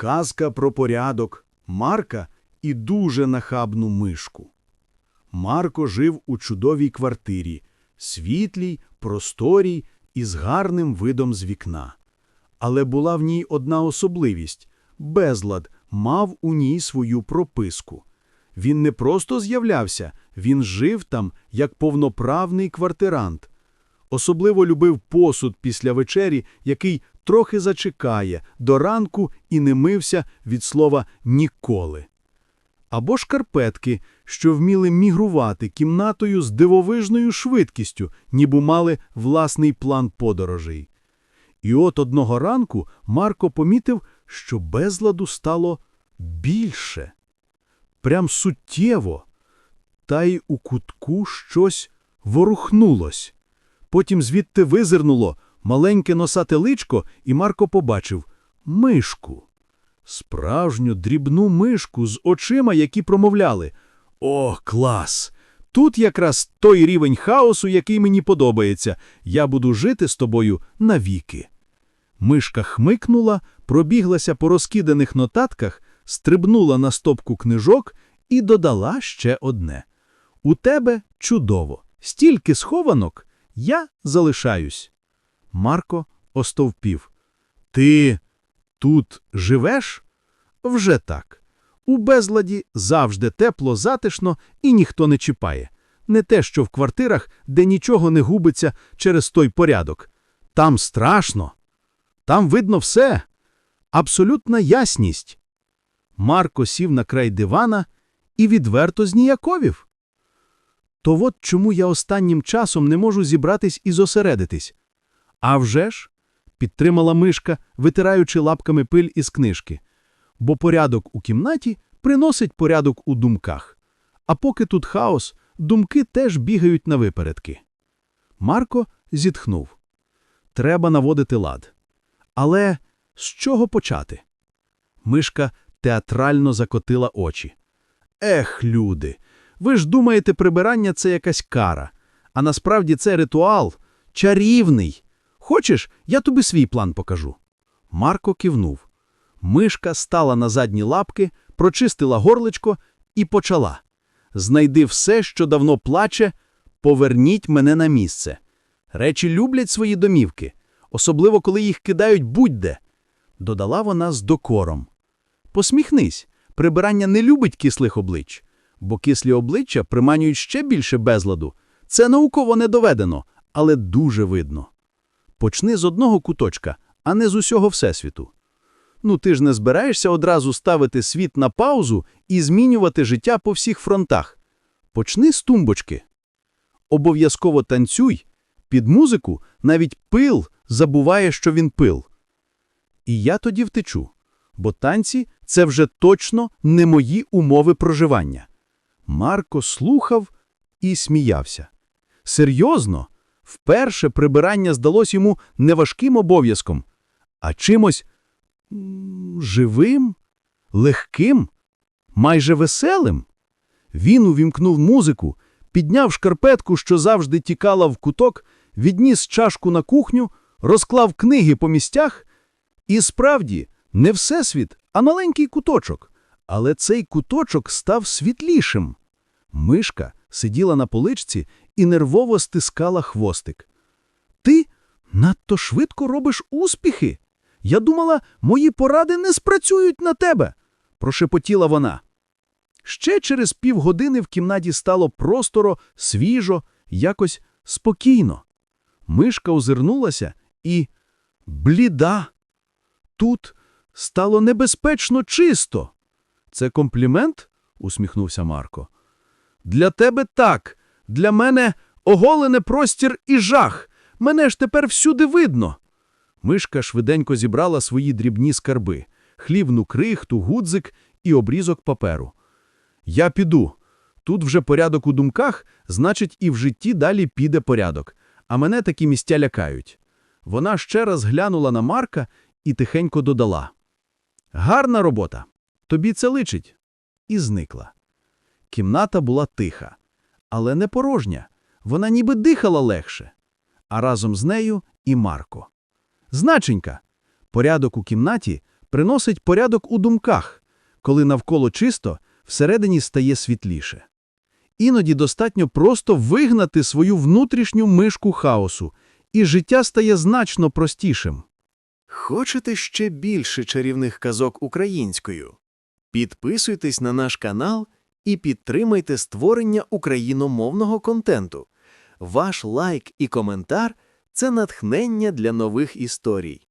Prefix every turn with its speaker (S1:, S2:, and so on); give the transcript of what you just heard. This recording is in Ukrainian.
S1: Казка про порядок Марка і дуже нахабну мишку. Марко жив у чудовій квартирі, світлій, просторій і з гарним видом з вікна. Але була в ній одна особливість – безлад мав у ній свою прописку. Він не просто з'являвся, він жив там як повноправний квартирант. Особливо любив посуд після вечері, який трохи зачекає до ранку і не мився від слова «ніколи». Або шкарпетки, що вміли мігрувати кімнатою з дивовижною швидкістю, ніби мали власний план подорожей. І от одного ранку Марко помітив, що безладу стало більше. Прям суттєво. Та й у кутку щось ворухнулось. Потім звідти визирнуло маленьке носате личко, і Марко побачив мишку. Справжню дрібну мишку з очима, які промовляли «О, клас! Тут якраз той рівень хаосу, який мені подобається. Я буду жити з тобою навіки». Мишка хмикнула, пробіглася по розкиданих нотатках, стрибнула на стопку книжок і додала ще одне. «У тебе чудово. Стільки схованок, я залишаюсь». Марко остовпів. «Ти тут живеш?» «Вже так. У безладі завжди тепло, затишно і ніхто не чіпає. Не те, що в квартирах, де нічого не губиться через той порядок. Там страшно. Там видно все. Абсолютна ясність». Марко сів на край дивана і відверто зніяковів. То от чому я останнім часом не можу зібратись і зосередитись. «А вже ж», – підтримала мишка, витираючи лапками пиль із книжки, бо порядок у кімнаті приносить порядок у думках. А поки тут хаос, думки теж бігають на випередки. Марко зітхнув. Треба наводити лад. Але з чого почати? Мишка театрально закотила очі. Ех, люди, ви ж думаєте, прибирання – це якась кара. А насправді це ритуал, чарівний. Хочеш, я тобі свій план покажу. Марко кивнув. Мишка стала на задні лапки, прочистила горличко і почала. Знайди все, що давно плаче, поверніть мене на місце. Речі люблять свої домівки, особливо коли їх кидають будь-де. Додала вона з докором. Посміхнись, прибирання не любить кислих облич, бо кислі обличчя приманюють ще більше безладу. Це науково не доведено, але дуже видно. Почни з одного куточка, а не з усього всесвіту. Ну ти ж не збираєшся одразу ставити світ на паузу і змінювати життя по всіх фронтах. Почни з тумбочки. Обов'язково танцюй. Під музику навіть пил забуває, що він пил. І я тоді втечу, бо танці – це вже точно не мої умови проживання. Марко слухав і сміявся. Серйозно, вперше прибирання здалось йому не важким обов'язком, а чимось живим, легким, майже веселим. Він увімкнув музику, підняв шкарпетку, що завжди тікала в куток, відніс чашку на кухню, розклав книги по місцях. І справді, не всесвіт, а маленький куточок. Але цей куточок став світлішим. Мишка сиділа на поличці і нервово стискала хвостик. Ти надто швидко робиш успіхи. Я думала, мої поради не спрацюють на тебе, прошепотіла вона. Ще через півгодини в кімнаті стало просторо, свіжо, якось спокійно. Мишка озирнулася і бліда. Тут стало небезпечно чисто. Це комплімент? усміхнувся Марко. Для тебе так, для мене оголене простір і жах. Мене ж тепер всюди видно. Мишка швиденько зібрала свої дрібні скарби, хлівну крихту, гудзик і обрізок паперу. Я піду. Тут вже порядок у думках, значить, і в житті далі піде порядок, а мене такі місця лякають. Вона ще раз глянула на Марка і тихенько додала. Гарна робота. Тобі це личить. І зникла. Кімната була тиха, але не порожня. Вона ніби дихала легше. А разом з нею і Марко. Значенька. Порядок у кімнаті приносить порядок у думках. Коли навколо чисто, всередині стає світліше. Іноді достатньо просто вигнати свою внутрішню мишку хаосу, і життя стає значно простішим.
S2: Хочете ще більше чарівних казок українською? Підписуйтесь на наш канал і підтримайте створення україномовного контенту. Ваш лайк і коментар – це натхнення для нових історій.